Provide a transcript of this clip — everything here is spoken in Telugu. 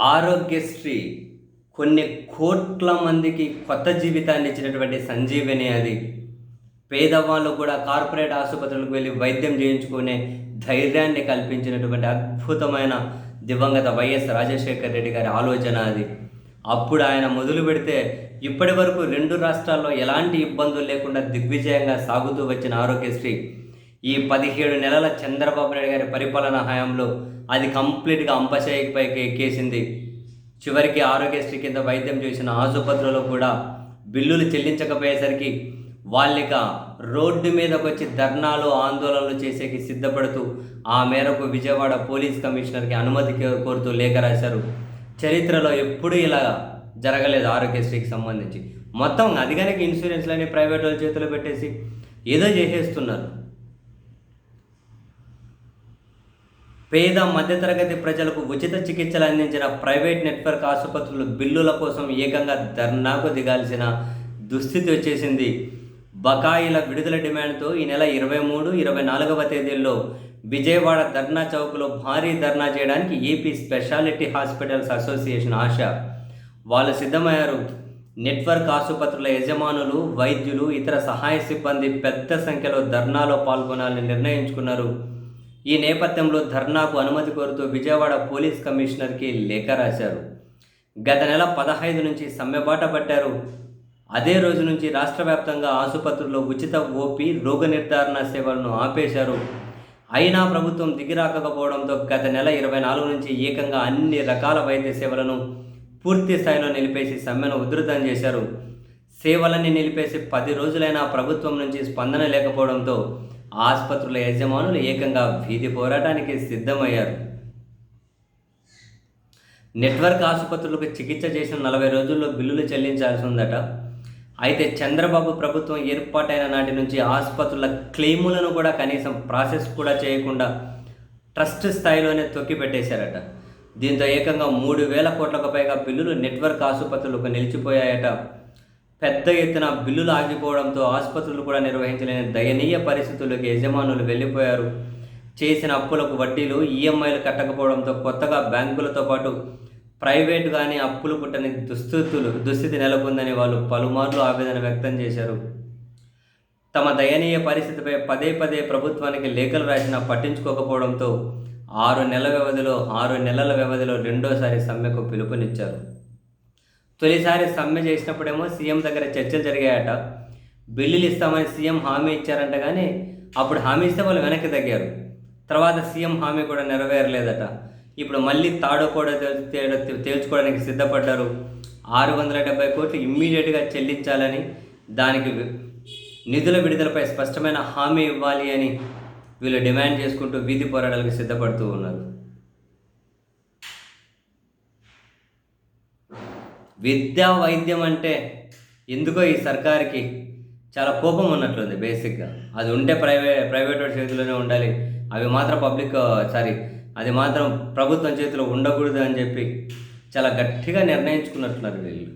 ఆరోగ్యశ్రీ కొన్ని కోట్ల మందికి కొత్త జీవితాన్ని ఇచ్చినటువంటి సంజీవిని అది. పేదవాళ్ళు కూడా కార్పొరేట్ ఆసుపత్రులకు వెళ్ళి వైద్యం చేయించుకునే ధైర్యాన్ని కల్పించినటువంటి అద్భుతమైన దివంగత వైఎస్ రాజశేఖర్ రెడ్డి గారి ఆలోచన అది. అప్పుడు ఆయన మొదలు పెడితే ఇప్పటి వరకు రెండు రాష్ట్రాల్లో ఎలాంటి ఇబ్బందులు లేకుండా దిగ్విజయంగా సాగుతూ వచ్చిన ఆరోగ్యశ్రీ ఈ పదిహేడు నెలల చంద్రబాబు నాయుడు గారి పరిపాలన హయాంలో అది కంప్లీట్గా అంపశయ్యకి పైకి ఎక్కేసింది. చివరికి ఆరోగ్యశ్రీ కింద వైద్యం చేసిన ఆసుపత్రిలో కూడా బిల్లులు చెల్లించకపోయేసరికి వాళ్ళిక రోడ్డు మీదకు వచ్చి ధర్నాలు ఆందోళనలు చేసేకి సిద్ధపడుతూ ఆ మేరకు విజయవాడ పోలీస్ కమిషనర్కి అనుమతి కోరుతూ లేఖ రాశారు. చరిత్రలో ఎప్పుడూ ఇలా జరగలేదు ఆరోగ్యశ్రీకి సంబంధించి. మొత్తం అది కనుక ఇన్సూరెన్స్లని ప్రైవేట్ వాళ్ళ చేతిలో పెట్టేసి ఏదో చేసేస్తున్నారు. పేద మధ్యతరగతి ప్రజలకు ఉచిత చికిత్సలు అందించిన ప్రైవేట్ నెట్వర్క్ ఆసుపత్రులు బిల్లుల కోసం ఏకంగా ధర్నాకు దిగాల్సిన దుస్థితి వచ్చేసింది. బకాయిల విడుదల డిమాండ్తో ఈ నెల ఇరవై మూడు ఇరవై నాలుగవ తేదీల్లో విజయవాడ ధర్నా చౌక్లో భారీ ధర్నా చేయడానికి ఏపీ స్పెషాలిటీ హాస్పిటల్స్ అసోసియేషన్ ఆశ. వాళ్ళు సిద్ధమయ్యారు. నెట్వర్క్ ఆసుపత్రుల యజమానులు వైద్యులు ఇతర సహాయ సిబ్బంది పెద్ద సంఖ్యలో ధర్నాలో పాల్గొనాలని నిర్ణయించుకున్నారు. ఈ నేపథ్యంలో ధర్నాకు అనుమతి కోరుతూ విజయవాడ పోలీస్ కమిషనర్కి లేఖ రాశారు. గత నెల పదహైదు నుంచి సమ్మెబాట పట్టారు. అదే రోజు నుంచి రాష్ట్ర వ్యాప్తంగా ఆసుపత్రుల్లో ఉచిత ఓపీ రోగ నిర్ధారణ సేవలను ఆపేశారు. అయినా ప్రభుత్వం దిగిరాకపోవడంతో గత నెల ఇరవై నాలుగు నుంచి ఏకంగా అన్ని రకాల వైద్య సేవలను పూర్తి స్థాయిలో నిలిపేసి సమ్మెను ఉధృతం చేశారు. సేవలన్నీ నిలిపేసి పది రోజులైనా ప్రభుత్వం నుంచి స్పందన లేకపోవడంతో ఆసుపత్రుల యజమానులు ఏకంగా వీధి పోరాటానికి సిద్ధమయ్యారు. నెట్వర్క్ ఆసుపత్రులకు చికిత్స చేసిన నలభై రోజుల్లో బిల్లులు చెల్లించాల్సి ఉందట. అయితే చంద్రబాబు ప్రభుత్వం ఏర్పాటైన నాటి నుంచి ఆసుపత్రుల క్లెయిములను కూడా కనీసం ప్రాసెస్ కూడా చేయకుండా ట్రస్ట్ స్థాయిలోనే తొక్కిపెట్టేశారట దీంతో ఏకంగా మూడు వేల కోట్లకు పైగా బిల్లులు నెట్వర్క్ ఆసుపత్రులకు నిలిచిపోయాయట. పెద్ద ఎత్తున బిల్లులు ఆగిపోవడంతో ఆసుపత్రులు కూడా నిర్వహించలేని దయనీయ పరిస్థితుల్లోకి యజమానులు వెళ్ళిపోయారు. చేసిన అప్పులకు వడ్డీలు ఈఎంఐలు కట్టకపోవడంతో కొత్తగా బ్యాంకులతో పాటు ప్రైవేట్ కానీ అప్పులు పుట్టని దుస్థితులు దుస్థితి నెలకొందని వాళ్ళు పలుమార్లు ఆవేదన వ్యక్తం చేశారు. తమ దయనీయ పరిస్థితిపై పదే పదే ప్రభుత్వానికి లేఖలు రాసినా పట్టించుకోకపోవడంతో ఆరు నెలల వ్యవధిలో ఆరు నెలల వ్యవధిలో రెండోసారి సమ్మెకు పిలుపునిచ్చారు. తొలిసారి సమ్మె చేసినప్పుడేమో సీఎం దగ్గర చర్చలు జరిగాయట. బిల్లులు ఇస్తామని సీఎం హామీ ఇచ్చారంట కానీ అప్పుడు హామీ ఇస్తే వాళ్ళు వెనక్కి తగ్గారు. తర్వాత సీఎం హామీ కూడా నెరవేరలేదట. ఇప్పుడు మళ్ళీ తాడో కూడా తేల్చుకోవడానికి సిద్ధపడ్డారు. ఆరు వందల డెబ్బై కోట్లు ఇమ్మీడియట్గా చెల్లించాలని దానికి నిధుల విడుదలపై స్పష్టమైన హామీ ఇవ్వాలి అని వీళ్ళు డిమాండ్ చేసుకుంటూ వీధి పోరాటాలకు సిద్ధపడుతూ ఉన్నారు. విద్యా వైద్యం అంటే ఎందుకో ఈ సర్కార్కి చాలా కోపం ఉన్నట్లుంది బేసిక్గా. అది ఉంటే ప్రైవే ప్రైవేట్ చేతిలోనే ఉండాలి. అవి మాత్రం పబ్లిక్ సారీ అది మాత్రం ప్రభుత్వం చేతిలో ఉండకూడదు అని చెప్పి చాలా గట్టిగా నిర్ణయించుకున్నట్టున్నారు వీళ్ళు.